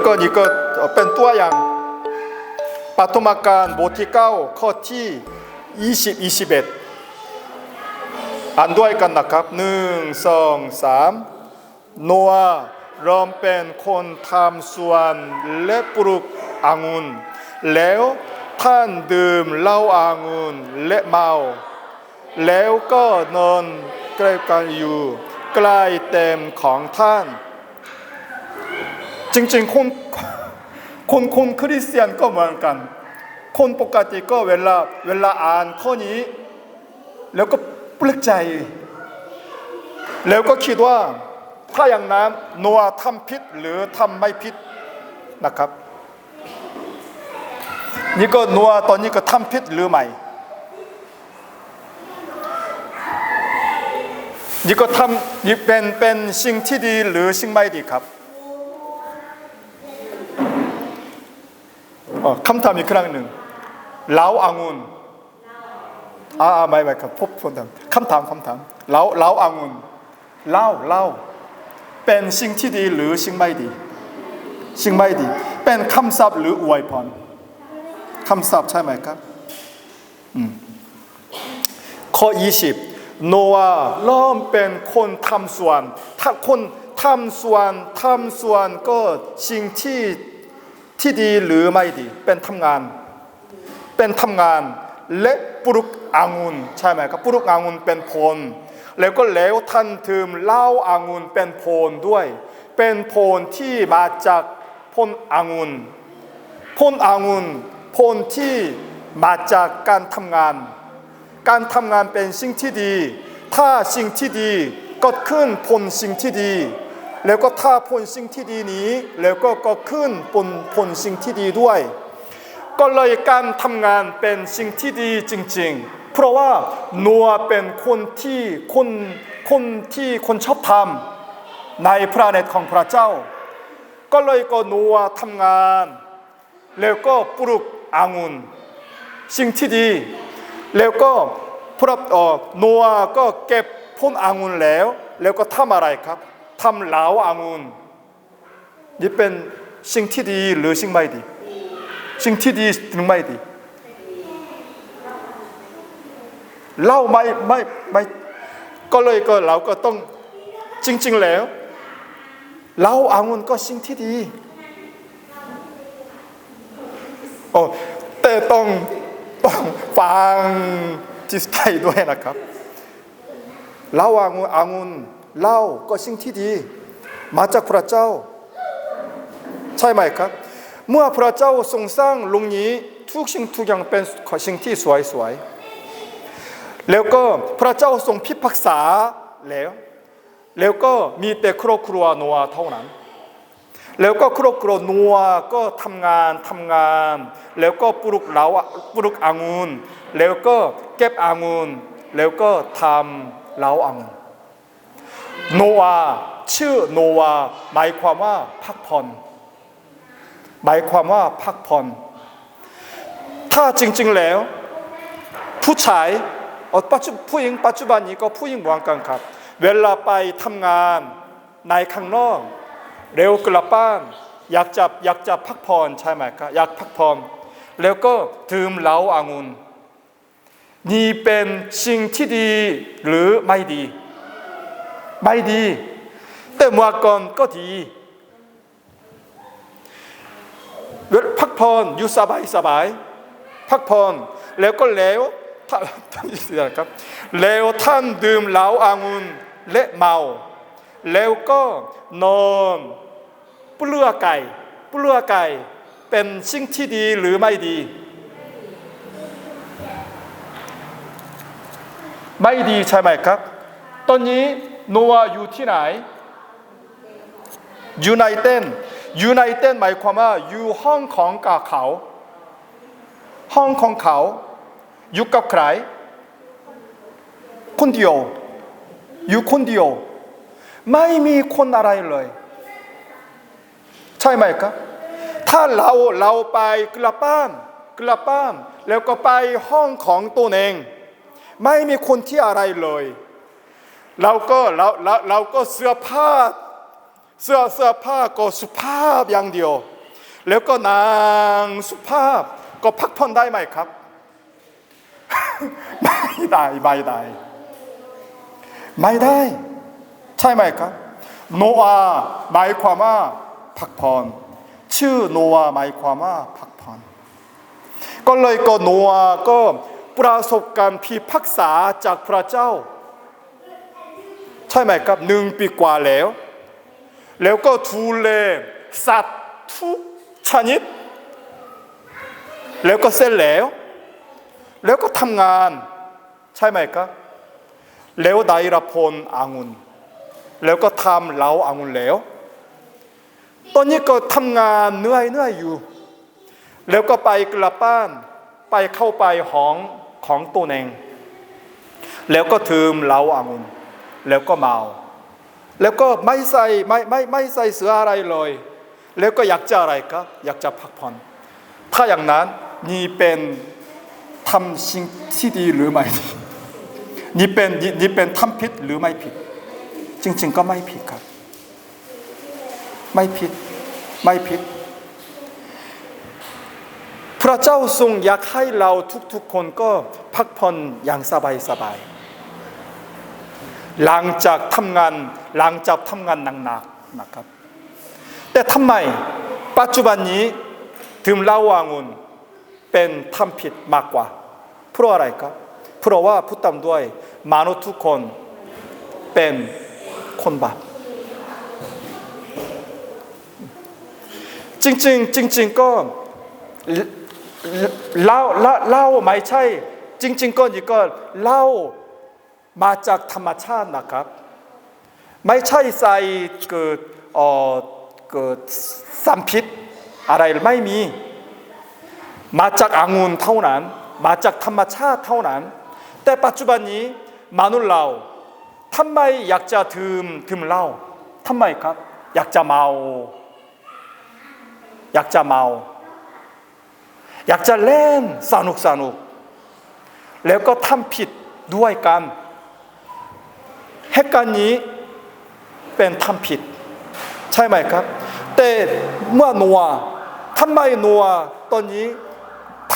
แล้วก็นี่ก็เป็นตัวอย่างปฐมกาลบทที่เก้าข้อที่ 20 21 อ่านด้วยกันนะครับหนึ่งสองสามโนอาห์เริ่มเป็นคนทำสวนและปลูกองุ่นแล้วท่านดื่มเหล้าองุ่นและเมา แล้วก็นอนใกล้กันอยู่ ใกล้เต็มของท่าน จริงๆ คนคนคนคริสเตียนก็เหมือนกัน คนปกติก็เวลาเวลาอ่านข้อนี้ แล้วก็ปลกใจ แล้วก็คิดว่าถ้าอย่างนั้นโนอาทำผิดหรือทำไม่ผิดนะครับ นี่ก็โนอาตอนนี้ก็ทำผิดหรือไม่นี่ก็ทำนี่เป็นเป็นสิ่งที่ดีหรือสิ่งไม่ดีครับ คำถามอีกครั้งหนึ่งเหลาอางุนอ่าไม่ไม่ครับพบพบคำถามคำถามเหลาเหลาอางุนเล้าเล้าเป็นสิ่งที่ดีหรือสิ่งไม่ดี สิ่งไม่ดี เป็นคำศัพท์หรืออวยพรคำศัพท์ใช่ไหมครับอืมข้อ 20 โนอาห์เริ่มเป็นคนทำส่วน ถ้าคนทำส่วนทำส่วนก็สิ่งที่ ที่ดีหรือไม่ดี เป็นทำงาน เป็นทำงานและปลูกองุ่นใช่ไหมครับปลูกองุ่นเป็นผลแล้วก็แล้วท่านถืมเล้าองุ่นเป็นผลด้วย เป็นผลที่มาจากผลองุ่นผลองุ่นผลที่มาจากการทำงาน การทำงานเป็นสิ่งที่ดี ถ้าสิ่งที่ดีก็ขึ้นผลสิ่งที่ดี แล้วก็ถ้าผลสิ่งที่ดีนี้ แล้วก็ก็ขึ้นผลผลสิ่งที่ดีด้วย ก็เลยการทำงานเป็นสิ่งที่ดีจริง ๆ เพราะว่านัวเป็นคนที่คนคนที่คนชอบทำในพระเนตรของพระเจ้า ก็เลยก็นัวทำงาน แล้วก็ปลูกองุ่นสิ่งที่ดี แล้วก็พระเอ่อโนอาก็เก็บผลองุ่นแล้ว แล้วก็ทำอะไรครับ ทำเหลาองุ่นนี่เป็นสิ่งที่ดีหรือสิ่งไม่ดี สิ่งที่ดีหรือไม่ดีเล่าไม่ไม่ไม่ก็เลยก็เราก็ต้องจริง ๆ แล้วเหลาองุ่นก็สิ่งที่ดีโอ้แต่ต้องต้องฟังจิตใจด้วยนะครับเล่าอางุ่นอางุ่น เล่าก็สิ่งที่ดี มาจากพระเจ้า ใช่ไหมครับ เมื่อพระเจ้าทรงสร้างลกนี้ทุกสิ่งทุกอย่างเป็นสิ่งที่สวยสวยๆแล้วก็พระเจ้าทรงพิพากษาแล้ว แล้วก็มีแต่ครอบครัวนอาห์เท่านั้น แล้วก็ครอบครัวนัวก็ทำงานทำงาน แล้วก็ปลูกเหลาปลูกอางุ่นแล้วก็เก็บอางุ่นแล้วก็ทำเหลาอางุ่น โนอาชื่อโนอาหมายความว่าพักผ่อนหมายความว่าพักผ่อน ถ้าจริงๆแล้ว ผู้ชายเอ่อปัจจุผู้หญิงปัจจุบันนี้ก็ผู้หญิงเหมือนกันครับ เวลาไปทำงานในข้างนอก เร็วกลับบ้าน อยากจะอยากจะพักผ่อนใช่ไหมครับอยากพักผ่อนแล้วก็ดื่มเหล้าอางุ่นนี่เป็นสิ่งที่ดีหรือไม่ดี ไม่ดี แต่เมื่อก่อนก็ดีเวลาพักผ่อนอยู่สบายสบายพักผ่อนแล้วก็แล้วท่านท่านครับแล้วท่านดื่มเหล้าอางุ่นและเมา แล้วก็นอนเปลือกไก่เปลือกไก่เป็นสิ่งที่ดีหรือไม่ดี ไม่ดีใช่ไหมครับ ตอนนี้ นอาอยู่ที่ไหนอยู่ในเต้นอยู่ในเต้นหมายความว่าอยู่ห้องของกับเขา ห้องของเขาอยู่กับใครคนเดียวอยู่คนเดียว ไม่มีคนอะไรเลย ใช่ไหมครับ ถ้าเราเราไปกลับบ้านกลับบ้านแล้วก็ไปห้องของตัวเอง ไม่มีคนที่อะไรเลย เราก็เราเราเราก็เสื้อผ้าเสื้อเสื้อผ้าก็สุภาพอย่างเดียว แล้วก็นางสุภาพก็พักผ่อนได้ไหมครับ ไม่ได้ไม่ได้ ไม่ได้ ใช่ไหมครับโนอาห์หมายความว่าพักผ่อนชื่อโนอาห์หมายความว่าพักผ่อนก็เลยก็โนอาห์ก็ประสบการณ์พิพากษาจากพระเจ้า ใช่ไหมครับหนึ่งปีกว่าแล้ว แล้วก็ดูแลสัตว์ทุกชนิด แล้วก็เสร็จแล้ว แล้วก็ทำงาน ใช่ไหมครับ แล้วได้รับผลองุ่นแล้วก็ทำเหลาองุ่นแล้ว ตอนนี้ก็ทำงานเหนื่อยเหนื่อยอยู่ แล้วก็ไปกลับบ้านไปเข้าไปห้องของตัวเอง แล้วก็ถืมเหลาองุ่น แล้วก็เมา แล้วก็ไม่ใส่ไม่ไม่ไม่ใส่เสื้ออะไรเลย แล้วก็อยากจะอะไรครับ อยากจะพักผ่อน ถ้าอย่างนั้นนี่เป็นทำสิ่งที่ดีหรือไม่ดีนี่เป็นนี่นี่เป็นทำผิดหรือไม่ผิด จริง ๆ ก็ไม่ผิดครับ ไม่ผิด ไม่ผิด พระเจ้าทรงอยากให้เราทุกๆคนก็พักผ่อนอย่างสบายๆ หลังจากทำงานหลังจากทำงานหนักๆนะครับ แต่ทำไมปัจจุบันนี้ดื่มเหล้าวางุนเป็นทำผิดมากกว่าเพราะอะไรครับเพราะว่าพูดตามด้วยมนุษย์ทุกคนเป็นคนบาปจริงๆ จริง ๆ ก็เล่าเล่าเล่าไม่ใช่ จริง ๆ ก็นี่ก็เล่า มาจากธรรมชาตินะครับ ไม่ใช่ใส่เกิดเอ่อเกิดสัมพิษอะไรไม่มี มาจากอางุ่นเท่านั้น มาจากธรรมชาติเท่านั้น แต่ปัจจุบันนี้มนุษย์เราทำไมอยากจะดื่มดื่มเหล้าทำไมครับ อยากจะเมา อยากจะเมา อยากจะเล่นสนุกสนุกแล้วก็ทำผิดด้วยกัน เหตุการณ์นี้เป็นทำผิด ใช่ไหมครับ แต่เมื่อนัวทำไมนัวตอนนี้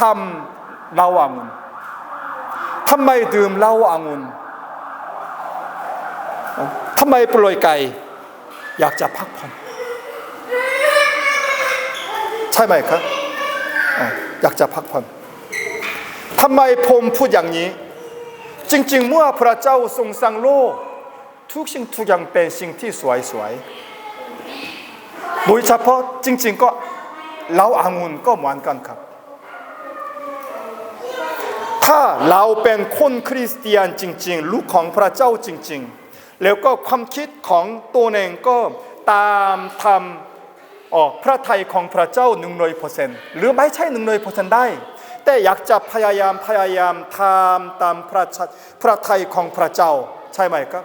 ทำเล้าองุ่นทำไมดื่มเล้าองุ่นทำไมปล่อยไก่ อยากจะพักผ่อนใช่ไหมครับอะอยากจะพักผ่อนทำไมผมพูดอย่างนี้ จริง ๆ เมื่อพระเจ้าทรงสร้างโลก ทุกสิ่งทุกอย่างเป็นสิ่งที่สวยๆโดยเฉพาะจริง ๆ ก็เราอางุ่นก็เหมือนกันครับ ถ้าเราเป็นคนคริสเตียนจริง ๆ ลูกของพระเจ้าจริง ๆ แล้วก็ความคิดของตัวเองก็ตามทำออกพระทัยของพระเจ้าหนึ่งร้อยเปอร์เซ็นต์หรือไม่ใช่หนึ่งร้อยเปอร์เซ็นต์ได้ แต่อยากจะพยายามพยายามทำตามพระพระทัยของพระเจ้าใช่ไหมครับ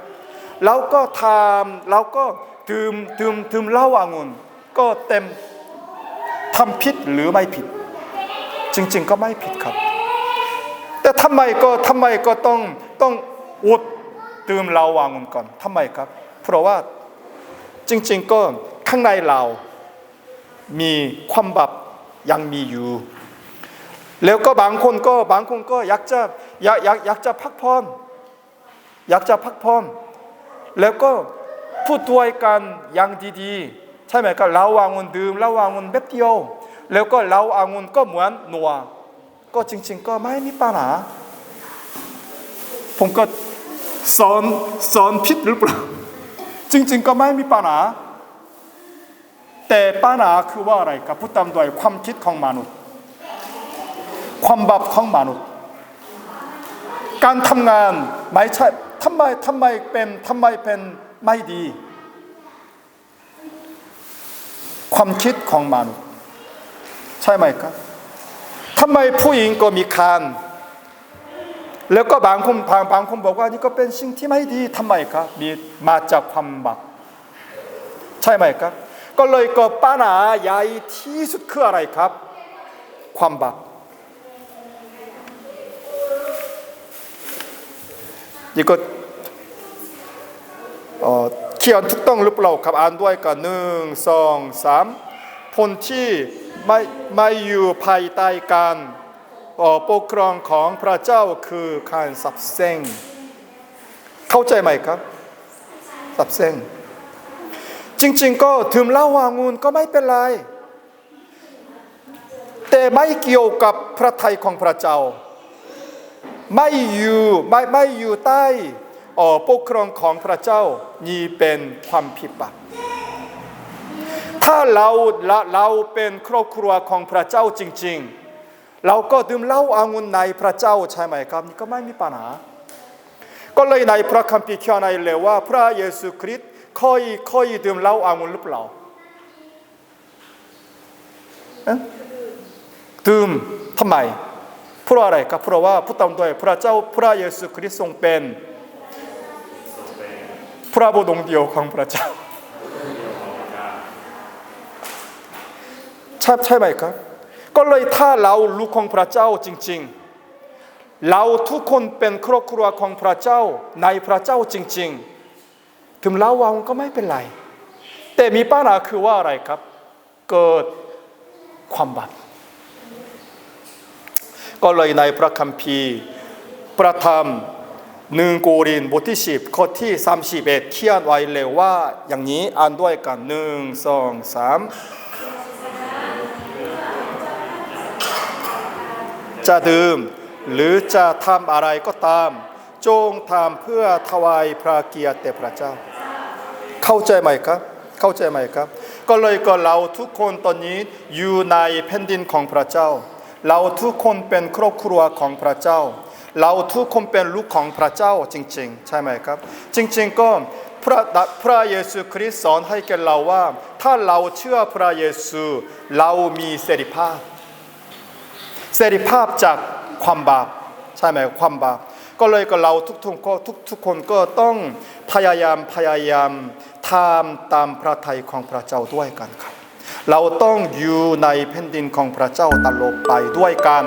เราก็ทำเราก็ดื่มดื่มดื่มเหล้าอางุ่นก็เต็มทำผิดหรือไม่ผิด จริง ๆ ก็ไม่ผิดครับ แต่ทำไมก็ทำไมก็ต้องต้องอดดื่มเหล้าอางุ่นก่อนทำไมครับ เพราะว่าจริง ๆ ก็ข้างในเรามีความบาปยังมีอยู่ แล้วก็บางคนก็บางคนก็อยากจะอยากอยากอยากจะพักผ่อนอยากจะพักผ่อน แล้วก็พูดด้วยกันอย่างดีๆ ใช่ไหมก็เราวางเงินดื่มเราวางเงินแบบเดียว แล้วก็เราวางเงินก็เหมือนนัว ก็จริง ๆ ก็ไม่มีปัญหาผมก็สอนสอนผิดหรือเปล่า จริง ๆ ก็ไม่มีปัญหาแต่ปัญหาคือว่าอะไรครับพูดตามด้วยความคิดของมนุษย์ ความบาปของมนุษย์ การทำงานไม่ใช่ ทำไมทำไมเป็นทำไมเป็นไม่ดี ความคิดของมนุษย์ใช่ไหมครับทำไมผู้หญิงก็มีครรแล้วก็บางคนบางบางคนบอกว่านี่ก็เป็นสิ่งที่ไม่ดีทำไมครับมีมาจากความบาปใช่ไหมครับ ก็เลยก็ปัญหาใหญ่ที่สุดคืออะไรครับ ความบาป 이거 어, 키 안 특동 르플라오 갑 안도하니까 능, 성, 삼. 폼 คนที่ไม่ไม่อยู่ภายใต้การเอ่อปกครองของพระเจ้าคือการสับเส้งเข้าใจไหมครับ สับเส้งจริง ๆ ก็ดื่มเหล้าวางุนก็ไม่เป็นไร แต่ไม่เกี่ยวกับพระทัยของพระเจ้า ไม่อยู่ไม่ไม่อยู่ใต้ออปกครองของพระเจ้านี่เป็นความผิดบาปถ้าเราเราเป็นครอบครัวของพระเจ้าจริง ๆ เราก็ดื่มเหล้าอางุ่นในพระเจ้าใช่ไหมครับนี่ก็ไม่มีปัญหา ก็เลยในพระคัมภีร์เขียนในเลยว่า พระเยซูคริสต์เคยเคยดื่มเหล้าอางุ่นหรือเปล่าดื่มทำไม พราะอะไรครับเพราะว่าผู้ตามด้วยพระเจ้าพระเยซูคริสต์ทรงเป็น พระบุตรองเดียวของพระเจ้า ใช่ใช่ไหมครับ ก็เลยถ้าเราลูกของพระเจ้าจริง ๆ เราทุกคนเป็นครอบครัวของพระเจ้าในพระเจ้าจริง ๆ ถึงเราวางก็ไม่เป็นไร แต่มีปัญหาคือว่าอะไรครับ เกิดความบาป ก็เลยในพระคัมภีร์ ประธรรมหนึ่งโกรินบทที่สิบข้อที่สามสิบเอ็ดเขียนไว้เลยว่าอย่างนี้อ่านด้วยกันหนึ่งสองสามจะดื่มหรือจะทำอะไรก็ตาม จงทำเพื่อถวายพระเกียรติแด่พระเจ้า เข้าใจไหมครับ เข้าใจไหมครับ ก็เลยก็เราทุกคนตอนนี้อยู่ในแผ่นดินของพระเจ้า เราทุกคนเป็นครอบครัวของพระเจ้า เราทุกคนเป็นลูกของพระเจ้าจริง ๆ ใช่ไหมครับ จริง ๆ ก็พระพระเยซูคริสต์สอนให้แก่เราว่า ถ้าเราเชื่อพระเยซู เรามีเสรีภาพ เสรีภาพจากความบาปใช่ไหมความบาปก็เลยก็เราทุกทุกก็ทุกทุกคนก็ต้องพยายามพยายามทำตามพระทัยของพระเจ้าด้วยกันครับ เราต้องอยู่ในแผ่นดินของพระเจ้าตลอดไปด้วยกัน